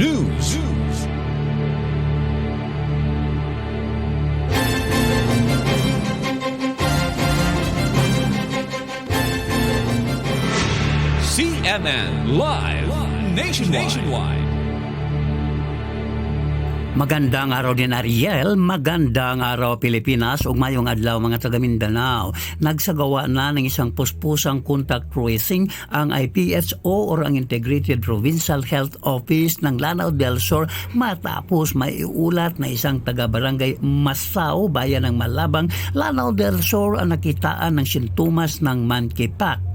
News. CNN Live Nationwide. Magandang araw din Ariel, magandang araw Pilipinas ug mayong adlaw mga taga Mindanao. Nagsagawa na ng isang puspusang contact tracing ang IPSO or ang Integrated Provincial Health Office ng Lanao del Sur matapos maiulat na isang taga-barangay Masao, bayan ng Malabang, Lanao del Sur ang nakitaan ng sintomas ng monkeypox.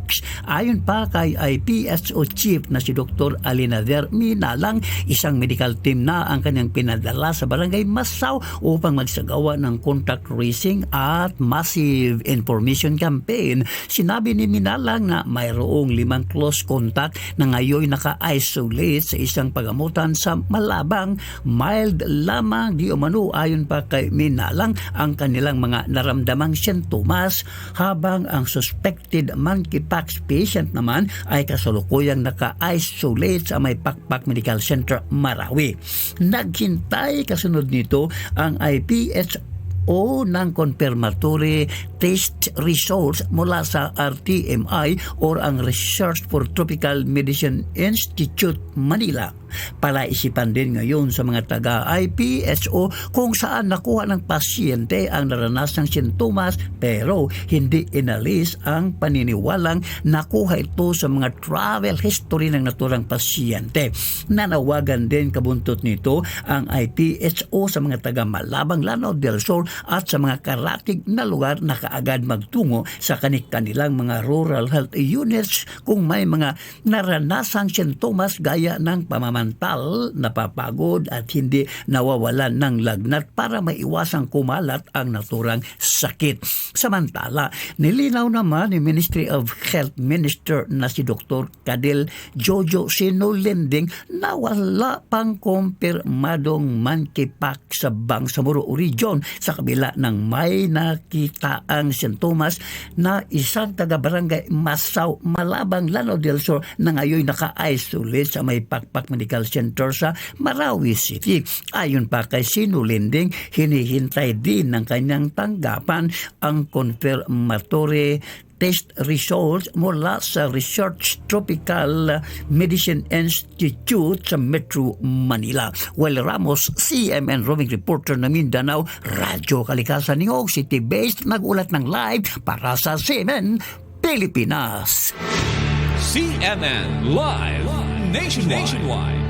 Ayon pa kay IPSO Chief na si Dr. Alinader Minalang, isang medical team na ang kanyang pinadala sa barangay Masaw upang magsagawa ng contact tracing at massive information campaign. Sinabi ni Minalang na mayroong limang close contact na ngayon naka-isolate sa isang pagamutan sa Malabang. Mild lamang di umano ayon pa kay Minalang ang kanilang mga naramdamang sintomas habang ang suspected monkeypox patient naman ay kasalukuyang naka-isolate sa may Pakpak Medical Center Marawi. Naghintay kasunod nito ang IPH o ng confirmatory test results mula sa RTMI or ang Research for Tropical Medicine Institute Manila. Palaisipan din ngayon sa mga taga-IPSO kung saan nakuha ng pasyente ang naranasang sintomas pero hindi inalis ang paniniwalang nakuha ito sa mga travel history ng naturang pasyente. Nanawagan din kabuntot nito ang IPSO sa mga taga-Malabang Lanao del Sur at sa mga karatig na lugar na kaagad magtungo sa kanik-kanilang mga rural health units kung may mga naranasang sintomas gaya ng pamamantal, napapagod at hindi nawawalan ng lagnat para maiwasang kumalat ang naturang sakit. Samantala, nilinaw naman ni Ministry of Health Minister na si Dr. Cadel Jojo Sinulending na wala pang kumpirmadong monkeypox sa Bangsamoro region sa kabila ng may nakita ang sintomas na isang taga-barangay Masaw, Malabang, Lanao del Sur na ngayon naka-isolate sa may Pakpak Medical Center sa Marawi City. Ayon pa kay Sinulinding, hinihintay din ng kanyang tanggapan ang confirmatory test results mula sa uh, Research Tropical Medicine Institute sa Metro Manila. Well, Ramos, CMN Roaming Reporter na Mindanao, Radyo Kalikasan ni Og, City-based, nagulat ng live para sa CMN Pilipinas. CNN Live, Nationwide. Nationwide.